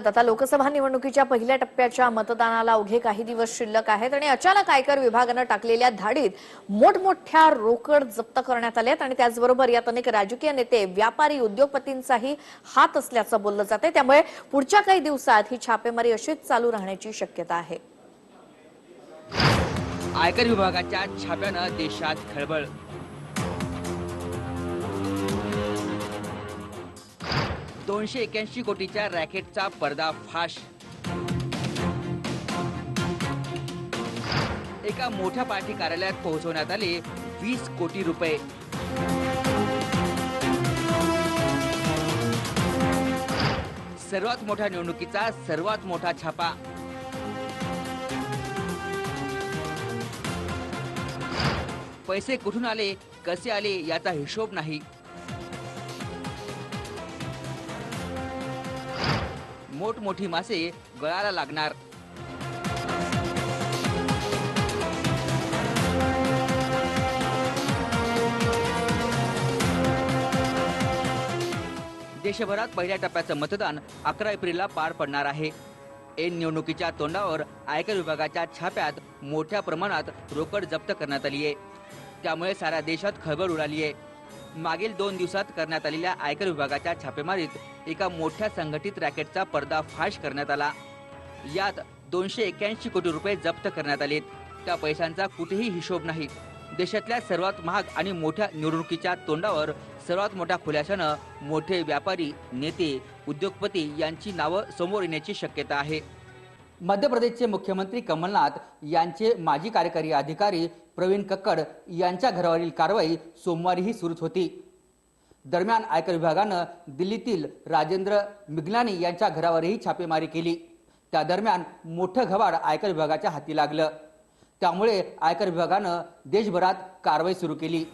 आता लोकसभा निवडणुकीच्या पहिल्या टप्प्याच्या मतदानाला अवघे काही दिवस शिल्लक आहेत आणि अचानक आयकर विभागानं टाकलेल्या धाडीत मोठमोठ्या रोकड जप्त करण्यात आल्यात आणि त्याचबरोबर यात अनेक राजकीय नेते व्यापारी उद्योगपतींचाही हात असल्याचं बोललं जाते त्यामुळे पुढच्या काही दिवसात ही छापेमारी अशीच चालू राहण्याची शक्यता आहे. आयकर विभागाच्या छाप्यानं देशात खळबळ दोनशे एक्याऐंशी कोटीच्या रॅकेटचा पर्दाफाश. एका मोठ्या पार्टी कार्यालयात पोहोचवण्यात आले वीस कोटी रुपये. सर्वात मोठ्या निवडणुकीचा सर्वात मोठा छापा. पैसे कुठून आले कसे आले याचा हिशोब नाही. मोठमोठी मासे गळाला लागणार. देशभरात पहिल्या टप्प्याचं मतदान अकरा एप्रिलला पार पडणार आहे. एन निवडणुकीच्या तोंडावर आयकर विभागाच्या छाप्यात मोठ्या प्रमाणात रोकड जप्त करण्यात आली आहे त्यामुळे साऱ्या देशात खळबळ उडाली आहे मागील दोन दिवसात करण्यात आलेल्या आयकर विभागाच्या छापेमारीत एका मोठ्या संघटित रॅकेटचा पर्दाफाश करण्यात आला. यात दोनशे एक्याऐंशी कोटी रुपये जप्त करण्यात आले त्या पैशांचा कुठेही हिशोब नाही. देशातल्या सर्वात महाग आणि मोठ्या निवडणुकीच्या तोंडावर सर्वात मोठ्या खुलाशानं मोठे व्यापारी नेते उद्योगपती यांची नावं समोर येण्याची शक्यता आहे. मध्य प्रदेशचे मुख्यमंत्री कमलनाथ यांचे माजी कार्यकारी अधिकारी प्रवीण कक्कड यांच्या घरावरील कारवाई सोमवारीही सुरूच होती. दरम्यान आयकर विभागानं दिल्लीतील राजेंद्र मिगलानी यांच्या घरावरही छापेमारी केली. त्या दरम्यान मोठं घबाड आयकर विभागाच्या हाती लागलं. त्यामुळे आयकर विभागानं देशभरात कारवाई सुरू केली.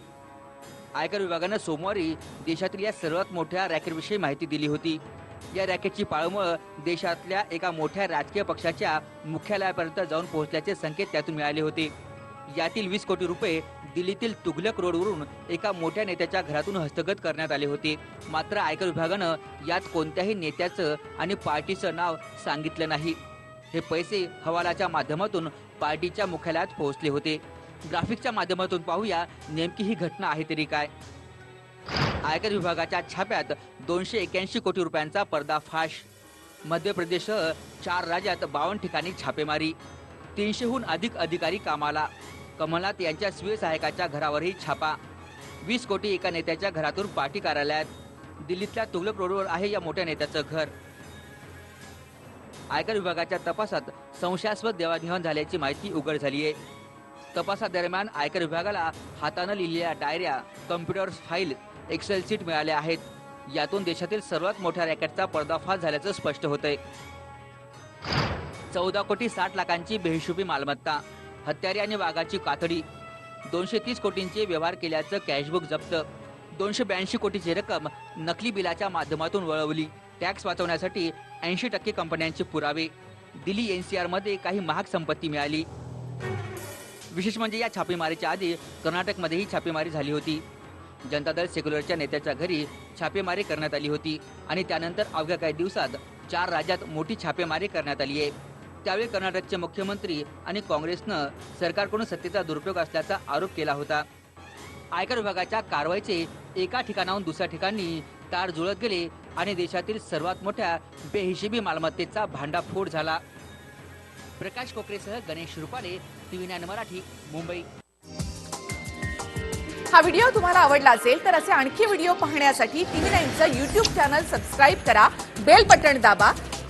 आयकर विभागानं सोमवारी देशातील या सर्वात मोठ्या रॅकेटविषयी माहिती दिली होती. या रॅकेटची पाळमुळं देशातल्या एका मोठ्या राजकीय पक्षाच्या मुख्यालयापर्यंत जाऊन पोहोचल्याचे संकेत त्यातून मिळाले होते. यातील वीस कोटी रुपये दिल्लीतील तुघलक रोडवरून एका मोठ्या नेत्याच्या घरातून हस्तगत करण्यात आले होते. मात्र आयकर विभागानं यात कोणत्याही नेत्याचं आणि पार्टीचं नाव सांगितलं नाही. हे पैसे हवालाच्या माध्यमातून पार्टीच्या मुख्यालयात पोहोचले होते. ग्राफिकच्या माध्यमातून पाहूया नेमकी ही घटना आहे तरी काय. आयकर विभागाच्या छाप्यात दोनशे एक्याऐंशी कोटी रुपयांचा पर्दाफाश. मध्य प्रदेशसह चार राज्यात बावन्न ठिकाणी छापेमारी. तीनशेहून अधिक अधिकारी कामाला. कमलनाथ यांच्या स्वीय सहायकाच्या घरावरही छापा. वीस कोटी एका नेत्याच्या घरातून पार्टी कार्यालयात. दिल्लीतल्या तुगलक रोडवर आहे या मोठ्या नेत्याचं घर. आयकर विभागाच्या तपासात संशयास्पद देवाणघेवाण झाल्याची माहिती उघड झाली आहे तपासादरम्यान आयकर विभागाला हातानं लिहिलेल्या डायऱ्या कम्प्युटर फाईल एक्सेल सीट मिळाल्या आहेत. यातून देशातील सर्वात मोठ्या रॅकेटचा पर्दाफाश झाल्याचं स्पष्ट होतंय. चौदा कोटी साठ लाखांची बेहिशोबी मालमत्ता हत्यारे आणि वाघाची कातडी दोनशे तीस कोटींचे व्यवहार केल्याचं कॅशबुक जप्त दोनशे ब्याऐंशी कोटीची रक्कम नकली बिलाच्या माध्यमातून वळवली. टॅक्स वाचवण्यासाठी ऐंशी टक्के कंपन्यांचे पुरावे. दिल्ली एनसीआरमध्ये काही महाग संपत्ती मिळाली. विशेष म्हणजे या छापेमारीच्या आधी कर्नाटकमध्येही छापेमारी झाली होती. जनता दल सेक्युलरच्या नेत्याच्या घरी छापेमारी करण्यात आली होती आणि त्यानंतर अवघ्या काही दिवसात चार राज्यात मोठी छापेमारी करण्यात आली आहे त्यावेळी कर्नाटकचे मुख्यमंत्री आणि काँग्रेसनं सरकारकडून सत्तेचा दुरुपयोग असल्याचा आरोप केला होता. आयकर विभागाच्या कारवाईचे एका ठिकाणाहून दुसऱ्या ठिकाणी तार जुळत गेले आणि देशातील सर्वात मोठ्या बेहिशेबी मालमत्तेचा भांडाफोड झाला. प्रकाश कोकरेसह गणेश रुपाले टीव्ही नाईन मराठी मुंबई. हा व्हिडिओ तुम्हाला आवडला असेल तर असे आणखी व्हिडिओ पाहण्यासाठी टीव्ही नाईनचं युट्यूब चॅनल सबस्क्राईब करा बेल बटन दाबा